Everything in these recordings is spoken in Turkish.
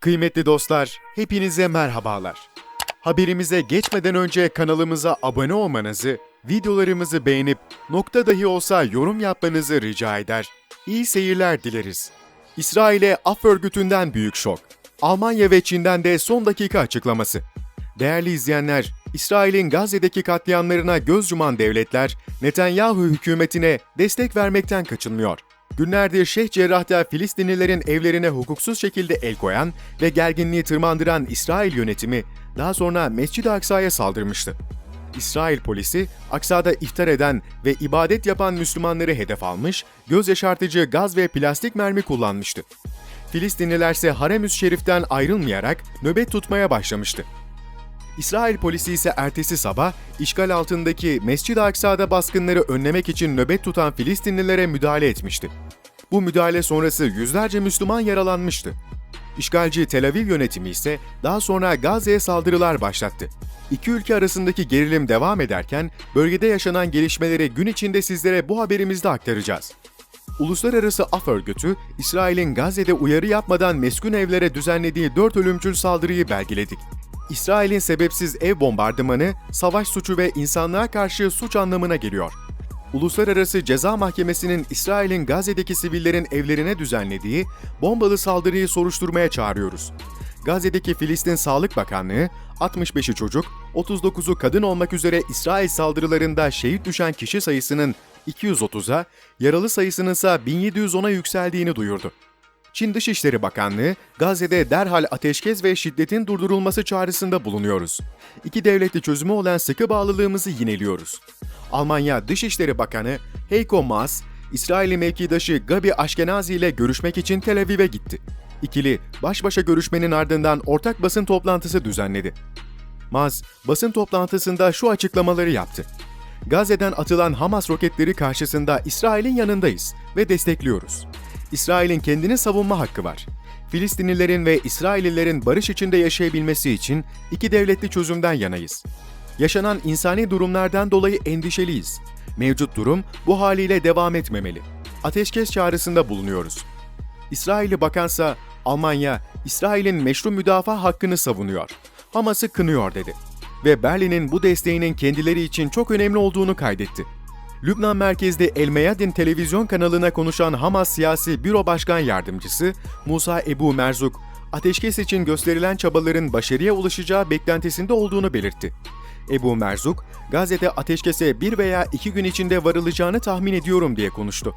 Kıymetli dostlar, hepinize merhabalar. Haberimize geçmeden önce kanalımıza abone olmanızı, videolarımızı beğenip nokta dahi olsa yorum yapmanızı rica eder. İyi seyirler dileriz. İsrail'e af örgütünden büyük şok. Almanya ve Çin'den de son dakika açıklaması. Değerli izleyenler, İsrail'in Gazze'deki katliamlarına göz yuman devletler, Netanyahu hükümetine destek vermekten kaçınmıyor. Günlerdir Şeyh Cerrah'ta Filistinlilerin evlerine hukuksuz şekilde el koyan ve gerginliği tırmandıran İsrail yönetimi daha sonra Mescid-i Aksa'ya saldırmıştı. İsrail polisi Aksa'da iftar eden ve ibadet yapan Müslümanları hedef almış, göz yaşartıcı gaz ve plastik mermi kullanmıştı. Filistinliler ise Harem-üs Şerif'ten ayrılmayarak nöbet tutmaya başlamıştı. İsrail polisi ise ertesi sabah işgal altındaki Mescid-i Aksa'da baskınları önlemek için nöbet tutan Filistinlilere müdahale etmişti. Bu müdahale sonrası yüzlerce Müslüman yaralanmıştı. İşgalci Tel Aviv yönetimi ise daha sonra Gazze'ye saldırılar başlattı. İki ülke arasındaki gerilim devam ederken bölgede yaşanan gelişmeleri gün içinde sizlere bu haberimizde aktaracağız. Uluslararası Af Örgütü, İsrail'in Gazze'de uyarı yapmadan meskun evlere düzenlediği dört ölümcül saldırıyı belgeledik. İsrail'in sebepsiz ev bombardımanı, savaş suçu ve insanlığa karşı suç anlamına geliyor. Uluslararası Ceza Mahkemesi'nin İsrail'in Gazze'deki sivillerin evlerine düzenlediği bombalı saldırıyı soruşturmaya çağırıyoruz. Gazze'deki Filistin Sağlık Bakanlığı, 65'i çocuk, 39'u kadın olmak üzere İsrail saldırılarında şehit düşen kişi sayısının 230'a, yaralı sayısının ise 1710'a yükseldiğini duyurdu. Çin Dışişleri Bakanlığı, Gazze'de derhal ateşkes ve şiddetin durdurulması çağrısında bulunuyoruz. İki devletli çözümü olan sıkı bağlılığımızı yineliyoruz. Almanya Dışişleri Bakanı Heiko Maas, İsrailli mevkidaşı Gabi Ashkenazi ile görüşmek için Tel Aviv'e gitti. İkili, baş başa görüşmenin ardından ortak basın toplantısı düzenledi. Maas, basın toplantısında şu açıklamaları yaptı. Gazze'den atılan Hamas roketleri karşısında İsrail'in yanındayız ve destekliyoruz. İsrail'in kendini savunma hakkı var. Filistinlilerin ve İsraillilerin barış içinde yaşayabilmesi için iki devletli çözümden yanayız. Yaşanan insani durumlardan dolayı endişeliyiz. Mevcut durum bu haliyle devam etmemeli. Ateşkes çağrısında bulunuyoruz. İsrailli bakansa Almanya, İsrail'in meşru müdafaa hakkını savunuyor. Hamas'ı kınıyor dedi. Ve Berlin'in bu desteğinin kendileri için çok önemli olduğunu kaydetti. Lübnan merkezli El Meyadin televizyon kanalına konuşan Hamas Siyasi Büro Başkan Yardımcısı Musa Ebu Merzuk, ateşkes için gösterilen çabaların başarıya ulaşacağı beklentisinde olduğunu belirtti. Ebu Merzuk, Gazze'de ateşkese bir veya iki gün içinde varılacağını tahmin ediyorum diye konuştu.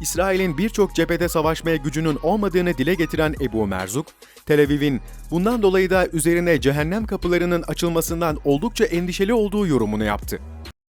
İsrail'in birçok cephede savaşmaya gücünün olmadığını dile getiren Ebu Merzuk, Tel Aviv'in bundan dolayı da üzerine cehennem kapılarının açılmasından oldukça endişeli olduğu yorumunu yaptı.